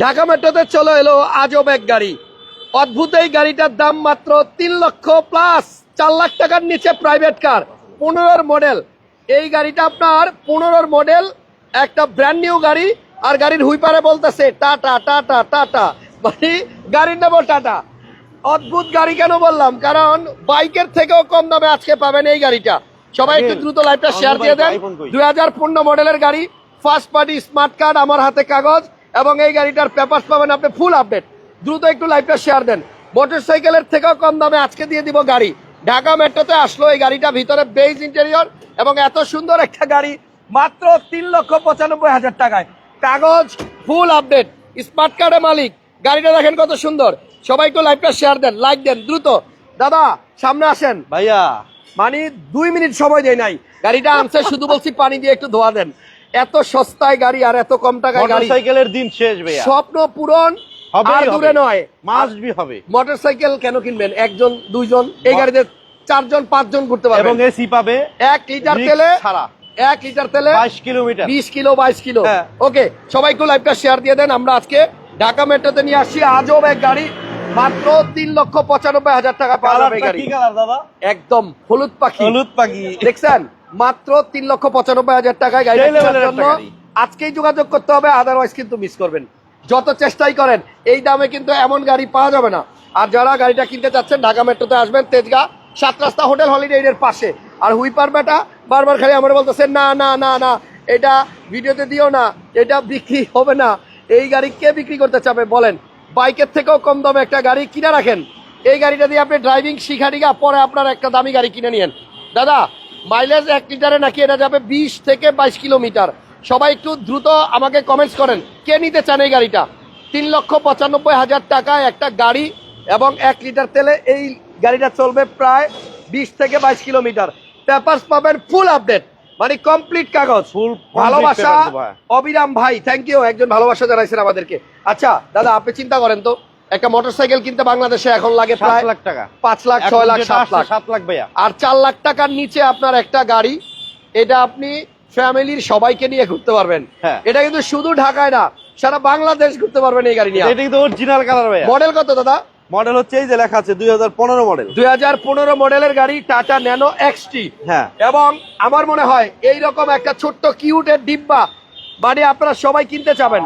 ঢাকা মেট্রোতে চলে এলো আজব এক গাড়ি। অদ্ভুত এই গাড়িটার দাম মাত্র তিন লক্ষ প্লাস চার লাখ টাকার নিচে প্রাইভেট কার পনেরোর মডেল এই গাড়িটা আপনার পনেরোর মডেল একটা ব্র্যান্ড নিউ গাড়ি আর গাড়ির হুইপারে বলতেছে টাটা টাটা টাটা। মানে গাড়ির নেব টাটা। অদ্ভুত গাড়ি কেন বললাম? কারণ বাইকের থেকেও কম দামে আজকে পাবেন এই গাড়িটা। সবাই একটু দ্রুত লাইভটা শেয়ার দিয়ে দেন। দুই মডেলের গাড়ি ফার্স্ট পার্টি স্মার্ট কার্ড আমার হাতে কাগজ। এবং এই গাড়িটার পেপারস পাবেন আপনি ফুল আপডেট দ্রুত একটু লাইভটা শেয়ার দেন। মোটর সাইকেলের থেকেও কম দামে আজকে দিয়ে দিব গাড়ি। ঢাকা মেট্রোতে আসলো এই গাড়িটা ভিতরে বেজ ইন্টেরিয়র এবং এত সুন্দর একটা গাড়ি মাত্র তিন লক্ষ পঁচানব্বই হাজার টাকায়। কাগজ ফুল আপডেট স্মার্ট কার্ডের মালিক। গাড়িটা দেখেন কত সুন্দর। সবাই একটু লাইভটা শেয়ার দেন লাইক দেন দ্রুত। দাদা সামনে আসেন। ভাইয়া। মানে দুই মিনিট সময় দেয় নাই। গাড়িটা আনছে শুধু বলছি পানি দিয়ে একটু ধোয়া দেন। এত সস্তায় গাড়ি আর এত কম টাকায় গাড়ি। দিন শেষ ভাইয়া। স্বপ্ন পূরণ আর দূরে নয়। মাস্ট বি হবে। মোটরসাইকেল কেন কিনবেন? একজন দুইজন এই গাড়িতে চারজন পাঁচজন ঘুরতে এবং এসি পাবে এক লিটার তেলে ছাড়া। এক লিটার তেলে বাইশ কিলোমিটার। বিশ কিলো বাইশ কিলো। হ্যাঁ। ওকে সবাই একটু লাইভটা শেয়ার দিয়ে দেন। আমরা আজকে ঢাকা মেট্রোতে নিয়ে আসছি। আজব এক গাড়ি। মাত্র তিন লক্ষ পঁচানব্বই হাজার টাকা পাওয়া যাবে গাড়ি। একদম হলুদ পাখি। হলুদ পাখি। দেখছেন? মাত্র তিন লক্ষ পঁচানব্বই হাজার টাকায় গাড়ি জন্য আজকেই যোগাযোগ করতে হবে আদারওয়াইজ কিন্তু মিস করবেন। যত চেষ্টাই করেন এই দামে কিন্তু এমন গাড়ি পাওয়া যাবে না। আর যারা গাড়িটা কিনতে চাচ্ছেন ঢাকা মেট্রোতে আসবেন তেজগা সাত রাস্তা হোটেল হলিডে এর পাশে। আর হুইপার বেটা বারবার খালি আমার বলতেছে না না না না এটা ভিডিওতে দিও না এটা বিক্রি হবে না। এই গাড়ি কে বিক্রি করতে চাবে বলেন? বাইকের থেকেও কম দামে একটা গাড়ি কিনে রাখেন। এই গাড়িটা দিয়ে আপনি ড্রাইভিং শিখা পরে আপনার একটা দামি গাড়ি কিনে নিয়েন। দাদা মাইলেজ এক লিটারে নাকি এটা যাবে বিশ থেকে বাইশ কিলোমিটার। সবাই একটু দ্রুত আমাকে কমেন্টস করেন কে নিতে চান এই গাড়িটা? তিন লক্ষ পঁচানব্বই হাজার টাকায় একটা গাড়ি এবং এক লিটার তেলে এই গাড়িটা চলবে প্রায় বিশ থেকে বাইশ কিলোমিটার। পেপারস পাবেন ফুল আপডেট মানে কমপ্লিট কাগজ। Complete ভালোবাসা অবিরাম ভাই। থ্যাংক ইউ একজন ভালোবাসা জানাইছেন আমাদেরকে। আচ্ছা দাদা আপনি চিন্তা করেন তো। একটা মোটরসাইকেল কিনতে বাংলাদেশে এখন লাগে প্রায় লাখ টাকা। পাঁচ লাখ ছয় লাখ সাত লাখ। সাত লাখ ভাইয়া। আর চার লাখ টাকার নিচে আপনার একটা গাড়ি এটা আপনি ফ্যামিলির সবাইকে নিয়ে ঘুরতে পারবেন। হ্যাঁ। এটা কিন্তু শুধু ঢাকায় না সারা বাংলাদেশ ঘুরতে পারবেন এই গাড়ি নিয়ে। এটা কিন্তু অরিজিনাল কালার ভাইয়া। মডেল কত দাদা? মডেল হচ্ছে এই যে লেখা আছে দুই হাজার পনেরো মডেল দুই হাজার পনেরো মডেলের গাড়ি টাটা ন্যানো এক্সটি হ্যাঁ। এবং আমার মনে হয় এই রকম একটা ছোট্ট কিউটের ডিব্বা মানে আপনারা সবাই কিনতে চাবেন।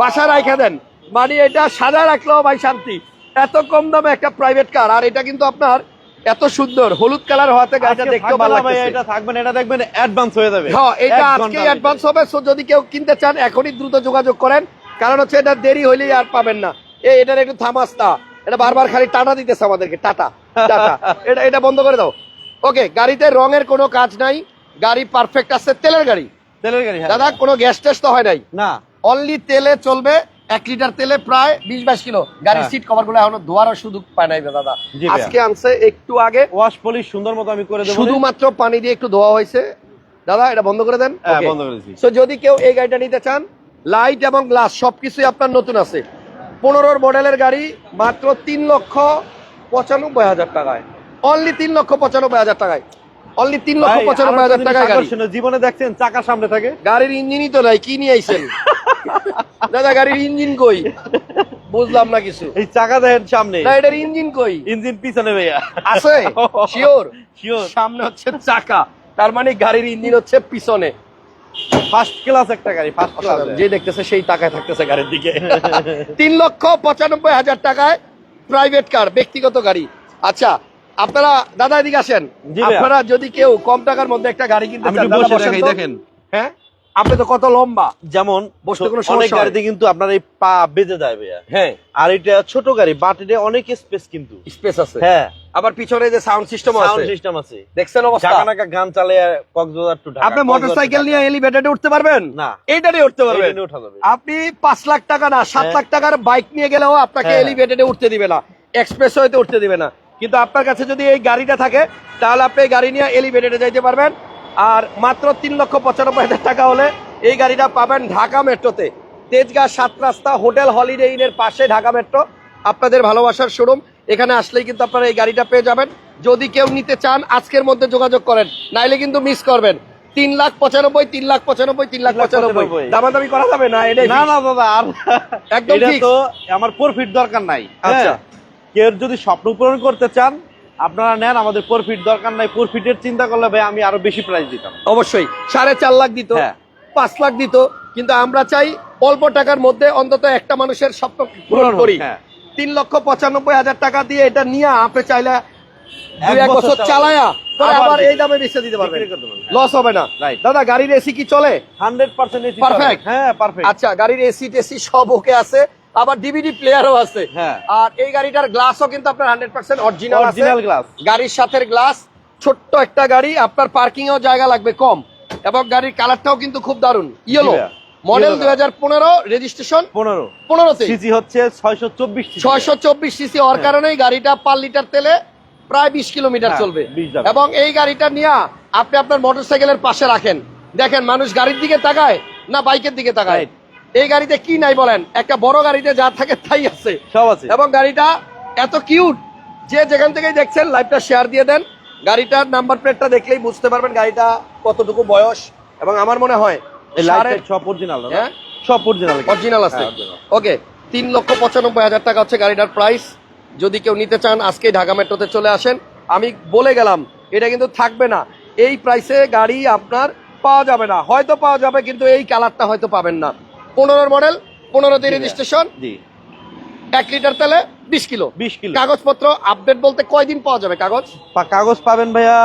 বাসা রাখা দেন। মানে এটা সাজা রাখলেও ভাই শান্তি। এত কম দামে একটা প্রাইভেট কার আর এটা কিন্তু আপনার এত সুন্দর হলুদ কালার হওয়াতে গাড়িটা থাকবে ভালো লাগছে এটা থাকবে না, এটা দেখবেন অ্যাডভান্স হয়ে যাবে। হ্যাঁ এটা আজকে অ্যাডভান্স হবে সো যদি কেউ কিনতে চান এখনই দ্রুত যোগাযোগ করেন। কারণ হচ্ছে এটা দেরি হইলেই আর পাবেন না। এই এটার একটু থামাস্তা। এটা বারবার খালি টাটা দিতেছে আমাদেরকে টাটা টাটা। এটা এটা বন্ধ করে দাও। ওকে গাড়িতে রঙের কোনো কাজ নাই। গাড়ি পারফেক্ট আছে তেলের গাড়ি। তেলের গাড়ি হ্যাঁ। দাদা কোনো গ্যাস টেস্ট তো হয় নাই? না। অনলি তেলে চলবে এক লিটার তেলে প্রায় বিশ বাইশ কিলো। গাড়ির হ্যাঁ। সিট কভারগুলো এখনও ধোয়ারও সুযোগ পায় নাই দাদা। আজকে আনছে একটু আগে। ওয়াশ পলিশ সুন্দর মতো আমি করে দেবো শুধুমাত্র পানি দিয়ে একটু ধোয়া হয়েছে। দাদা এটা বন্ধ করে দেন। হ্যাঁ বন্ধ করেছি সো যদি কেউ এই গাড়িটা নিতে চান লাইট এবং গ্লাস সবকিছুই আপনার নতুন আছে। পনেরোর মডেলের গাড়ি মাত্র তিন লক্ষ পঁচানব্বই হাজার টাকায়। অনলি তিন লক্ষ পঁচানব্বই হাজার টাকায়। অনলি তিন লক্ষ পঁচানব্বই হাজার টাকায় গাড়ি। জীবনে দেখছেন চাকা সামনে থাকে। গাড়ির ইঞ্জিনই তো নাই কি নিয়ে আইছেন? দাদা গাড়ির ইঞ্জিন কই? বুঝলাম না কিছু। এই চাকা দেখেন সামনে। না এটার ইঞ্জিন কই? ইঞ্জিন পিছনে ভাইয়া। আছে? Sure Sure. সামনে হচ্ছে চাকা। তার মানে গাড়ির ইঞ্জিন হচ্ছে পিছনে। ফার্স্ট ক্লাস একটা গাড়ি ফার্স্ট ক্লাস যে দেখতেছে সেই টাকায় থাকতেছে গাড়ির দিকে। তিন লক্ষ পঁচানব্বই হাজার টাকায় প্রাইভেট কার ব্যক্তিগত গাড়ি। আচ্ছা আপনারা দাদা এদিকে আসেন। আপনারা যদি কেউ কম টাকার মধ্যে একটা গাড়ি কিনতে চান একটু বসে দেখাই দেখেন। হ্যাঁ? আপনি তো কত লম্বা। যেমন বসতে কোনো অনেক? গাড়িতে কিন্তু আপনার এই পা বেজে যায় ভাইয়া। হ্যাঁ। আর এটা ছোট গাড়ি বাট এটা অনেক স্পেস কিন্তু। স্পেস আছে। হ্যাঁ। আবার পিছনে যে সাউন্ড সিস্টেম আছে। সাউন্ড সিস্টেম আছে। দেখছেন অবস্থা? ঢাকা নাকা গান চালিয়ে কক্সবাজার টু ঢাকা আপনি মোটরসাইকেল নিয়ে এলিভেটেডে উঠতে পারবেন? না। এইটারে উঠতে পারবেন। এটা উঠা যাবে। আপনি পাঁচ লাখ টাকা না সাত হ্যাঁ। লাখ টাকার বাইক নিয়ে গেলেও আপনাকে হ্যাঁ। এলিভেটেডে উঠতে দিবে না। এক্সপ্রেস হইতে উঠতে দিবে না। কিন্তু আপনার কাছে যদি এই গাড়িটা থাকে তাহলে আপনি এই গাড়ি নিয়ে এলিভেটেডে যাইতে পারবেন। আর মাত্র তিন লক্ষ পঁচানব্বই হাজার টাকা হলে এই গাড়িটা পাবেন ঢাকা মেট্রোতে। তেজগাঁ সাত রাস্তা হোটেল হলিডে ইনের পাশে ঢাকা মেট্রো। আপনাদের ভালোবাসার শোরুম এখানে আসলেই কিন্তু আপনারা এই গাড়িটা পেয়ে যাবেন। যদি কেউ নিতে চান আজকের মধ্যে যোগাযোগ করেন। নাইলে কিন্তু মিস করবেন। তিন লাখ পঁচানব্বই তিন লাখ পঁচানব্বই তিন লাখ পঁচানব্বই। দামাদামি করা যাবে না? না না দাদা আর একদম তো আমার প্রফিট দরকার নাই। আচ্ছা। কেউ যদি স্বপ্ন পূরণ করতে চান আপনারা নেন আমাদের প্রফিট দরকার নাই প্রফিটের চিন্তা করলে ভাই আমি আরও বেশি প্রাইস দিতাম অবশ্যই সাড়ে চার লাখ দিত হ্যাঁ। পাঁচ লাখ দিত কিন্তু আমরা চাই অল্প টাকার মধ্যে অন্তত একটা মানুষের স্বপ্ন পূরণ করি হ্যাঁ। তিন লক্ষ পঁচানব্বই হাজার টাকা দিয়ে এটা নিয়ে আপনি চাইলে এক বছর। চালায়া আবার এই দামে বেচে দিতে পারবেন। লস হবে না. দাদা গাড়ির এসি কি চলে হান্ড্রেড পার্সেন্ট Perfect. হ্যাঁ পারফেক্ট আচ্ছা গাড়ির এসি টেসি সব ওকে আছে আবার ডিভিডি প্লেয়ারও আছে। হ্যাঁ। আর এই গাড়িটার গ্লাসও কিন্তু আপনার hundred percent original original glass গাড়ির সাথে গ্লাস ছোট্ট একটা গাড়ি আপনার পার্কিং এও জায়গা লাগবে কম। এবং গাড়ির কালারটাও কিন্তু খুব দারুণ। ইয়েলো মডেল দুই হাজার পনেরো রেজিস্ট্রেশন পনেরো। পনেরোতে সিসি হচ্ছে ছয়শো চব্বিশ ছয়শো চব্বিশ সিসি হওয়ার। কারণেই গাড়িটা পার লিটার তেলে প্রায় বিশ কিলোমিটার হ্যাঁ, চলবে। এবং এই গাড়িটা নিয়ে আপনি আপনার মোটরসাইকেলের পাশে রাখেন। দেখেন মানুষ গাড়ির দিকে তাকায় না বাইকের দিকে তাকায়? এই গাড়িতে কি নাই বলেন? একটা বড় গাড়িতে যা থাকে তাই আছে। সব আছে। এবং গাড়িটা এত কিউট যে যেখান থেকেই দেখছেন লাইভটা শেয়ার দিয়ে দেন। গাড়িটার নাম্বার প্লেটটা দেখলেই বুঝতে পারবেন গাড়িটা কতটুকু বয়স। এবং আমার মনে হয় অরিজিনাল হ্যাঁ? সব অরিজিনাল অরিজিনাল আছে। হ্যাঁ, ওকে তিন লক্ষ পঁচানব্বই হাজার টাকা হচ্ছে গাড়িটার প্রাইস যদি কেউ নিতে চান আজকেই ঢাকা মেট্রোতে চলে আসেন। আমি বলে গেলাম এটা কিন্তু থাকবে না। এই প্রাইসে গাড়ি আপনার পাওয়া যাবে না। হয়তো পাওয়া যাবে কিন্তু এই কালারটা হয়তো পাবেন না। পনেরোর মডেল পনেরোতে রেজিস্ট্রেশন জি। এক লিটার তেলে বিশ কিলো। বিশ কিলো। কাগজপত্র আপডেট বলতে কয়দিন পাওয়া যাবে কাগজ? কাগজ পাবেন ভাইয়া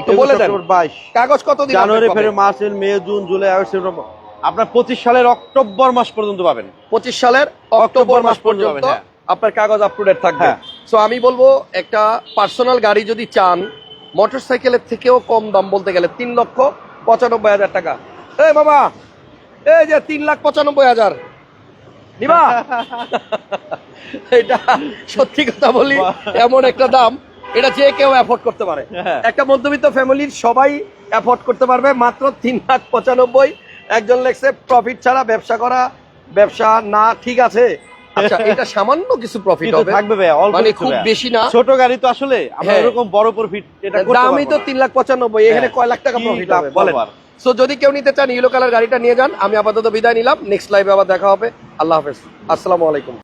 একটু বলে দেন। বাইশ। কাগজ কতদিন January February March May June July August September. আপনার পঁচিশ সালের অক্টোবর মাস পর্যন্ত পাবেন। পঁচিশ সালের অক্টোবর মাস পর্যন্ত হ্যাঁ। আপনার কাগজ আপ টু ডেট থাকবে। হ্যাঁ। সো আমি বলব একটা পার্সোনাল গাড়ি যদি চান মোটরসাইকেলের থেকেও কম দাম বলতে গেলে তিন লক্ষ পঁচানব্বই হাজার টাকা। এই বাবা! এই যে তিন লাখ পঁচানব্বই হাজার। নিবা? এটা সত্যি কথা বলি এমন একটা দাম এটা যে কেউ অ্যাফোর্ড করতে পারে। হ্যাঁ। একটা মধ্যবিত্ত ফ্যামিলির সবাই অ্যাফোর্ড করতে পারবে মাত্র তিন লাখ পঁচানব্বই। একজন লেখছে প্রফিট ছাড়া ব্যবসা করা ব্যবসা না ঠিক আছে। আচ্ছা এটা সামান্য কিছু প্রফিট হবে। থাকবে মানে খুব বেশি না। ছোট গাড়ি তো আসলে আমরা হ্যাঁ। এরকম বড় প্রফিট এটা দামই তো তিন লাখ পঁচানব্বই এখানে হ্যাঁ। কয় লাখ টাকা প্রফিট বলেন? সো যদি কেউ নিতে চান ইয়েলো কালার গাড়িটা নিয়ে যান, আমি আপাতত বিদায় নিলাম। নেক্সট লাইভে আবার দেখা হবে। আল্লাহ হাফেজ। আসসালামু আলাইকুম।